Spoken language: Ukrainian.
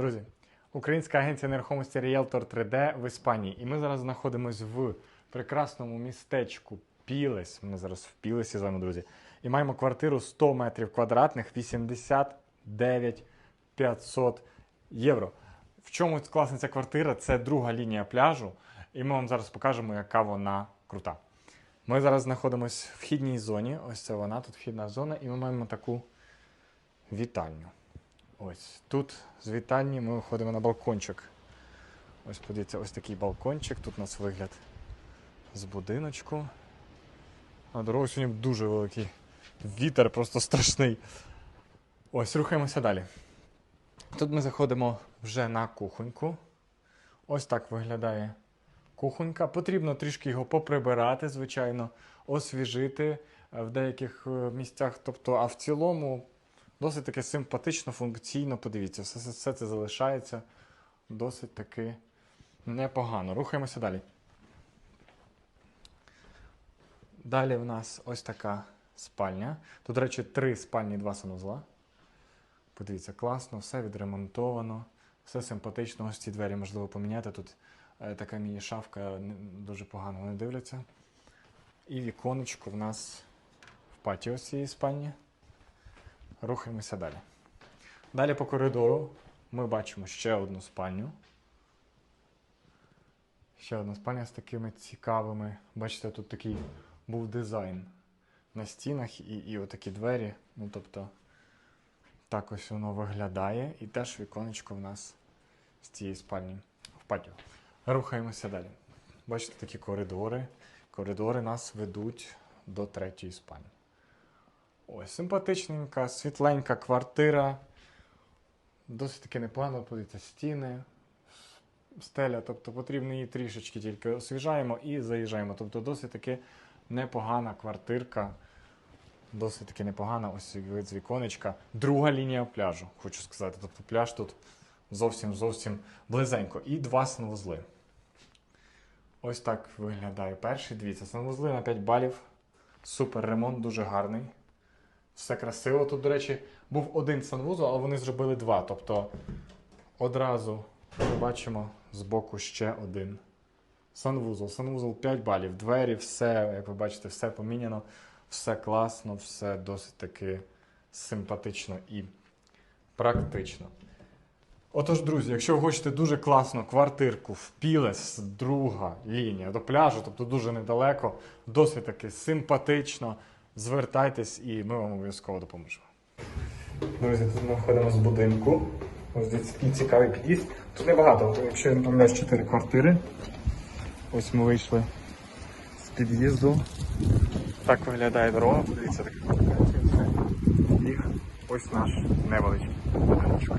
Друзі, українська агенція нерухомості Realtor 3D в Іспанії. І ми зараз знаходимося в прекрасному містечку Пілес. Ми зараз в Пілесі з вами, друзі. І маємо квартиру 100 метрів квадратних, 89 500 євро. В чому класна ця квартира? Це друга лінія пляжу. І ми вам зараз покажемо, яка вона крута. Ми зараз знаходимося в вхідній зоні. Ось це вона, тут вхідна зона, і ми маємо таку вітальню. Ось тут з вітальні ми виходимо на балкончик. Ось подивіться, ось такий балкончик. Тут у нас вигляд з будиночку. А дорога сьогодні дуже великий. Вітер просто страшний. Ось, рухаємося далі. Тут ми заходимо вже на кухоньку. Ось так виглядає кухонька. Потрібно трішки його поприбирати, звичайно, освіжити е, в деяких е, місцях. Тобто, а в цілому досить таки симпатично, функційно. Подивіться, все, все, це залишається досить таки непогано. Рухаємося далі. Далі в нас ось така спальня. Тут, до речі, три спальні, два санузла. Подивіться, класно, все відремонтовано, все симпатично. Ось ці двері можливо поміняти. Тут е, така міні-шафка дуже погано вони дивляться. І віконечко в нас в патіо з цієї спальні. Рухаємося далі. Далі по коридору ми бачимо ще одну спальню. Ще одна спальня з такими цікавими. Бачите, тут такий був дизайн на стінах і, і отакі двері. Ну, тобто, так ось воно виглядає. І теж віконечко в нас з цієї спальні в патіо. Рухаємося далі. Бачите, такі коридори. Коридори нас ведуть до третьої спальні. Ось, симпатичненька, світленька квартира. Досить таки непогано, подивіться, стіни, стеля, тобто потрібно її трішечки тільки освіжаємо і заїжджаємо. Тобто досить таки непогана квартирка. Досить таки непогана, ось вид з віконечка. Друга лінія пляжу, хочу сказати. Тобто пляж тут зовсім зовсім близенько. І два санвузли. Ось так виглядає перший. Дивіться, санвузли на 5 балів. Супер ремонт, дуже гарний. Все красиво. Тут, до речі, був один санвузол, але вони зробили два. Тобто одразу ми бачимо збоку ще один санвузол. Санвузол 5 балів. Двері, все, як ви бачите, все поміняно, все класно, все досить таки симпатично і практично. Отож, друзі, якщо ви хочете дуже класну квартирку в Пілес, друга лінія до пляжу, тобто дуже недалеко, досить таки симпатично, звертайтесь і ми вам обов'язково допоможемо. Друзі, тут ми виходимо з будинку. Ось такий цікавий під'їзд. Тут небагато, от якщо я не помиляюсь, 4 квартири. Ось ми вийшли з під'їзду. Так виглядає дорога, подивіться, така. І ось наш невеличкий будиночок.